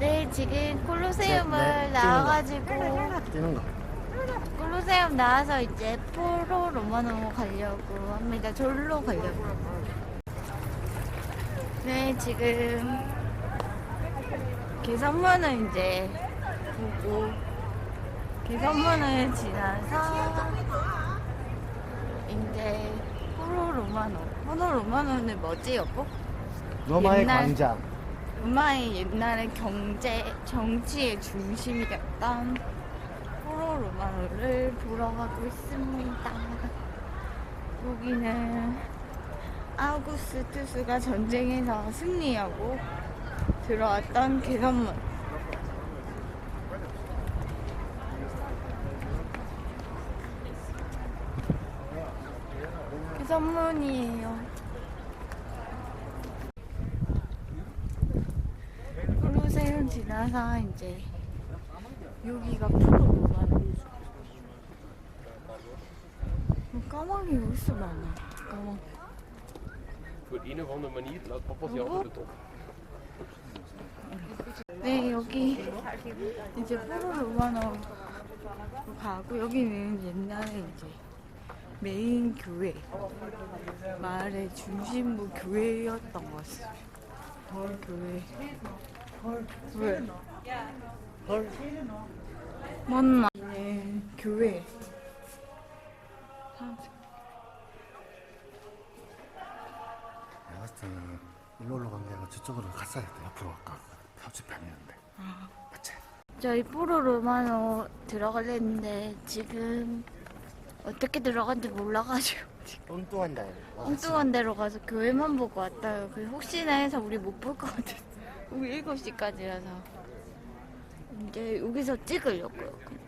네, 지금 콜로세움을 네, 네, 나와가지고 뛰는 거. 콜로세움 나와서 이제 포로 로마노 가려고 합니다. 졸로 가려고. 네, 지금 개선문을 이제 보고 개선문을 지나서 이제 포로 로마노. 포로 로마노는 뭐지, 여보? 로마의 옛날- 광장. 로마의 옛날에 경제, 정치의 중심이었던 포로 로마노를 보러 가고 있습니다. 여기는 아우구스 투스가 전쟁에서 승리하고 들어왔던 개선문. 개선문이에요. 콜로세움 지나서 이제 여기가 프로 가는 까마귀 어디서 많아 까마귀. Op een of andere manier. Laat papa zich altijd de top. 네 여기 이제 프로 로마노 가고 여기는 옛날에 이제 메인 교회 마을의 중심부 교회였던 것 같습니다. 헐 교회. 헐 왜? 헐. 맞나? 네 교회 내가 봤을 때는 일로 올라간 게 아니라 저쪽으로 갔어야 돼. 앞으로 갈까? 표지판이었는데. 맞지? 저희 포로 로마노 들어가려는데 지금 어떻게 들어간지 몰라가지고 뚱뚱한 데. 엉뚱한 데로 가서 교회만 보고 왔다요. 그 혹시나 해서 우리 못 볼 것 같아서 우리 7시까지라서 이제 여기서 찍으려고요.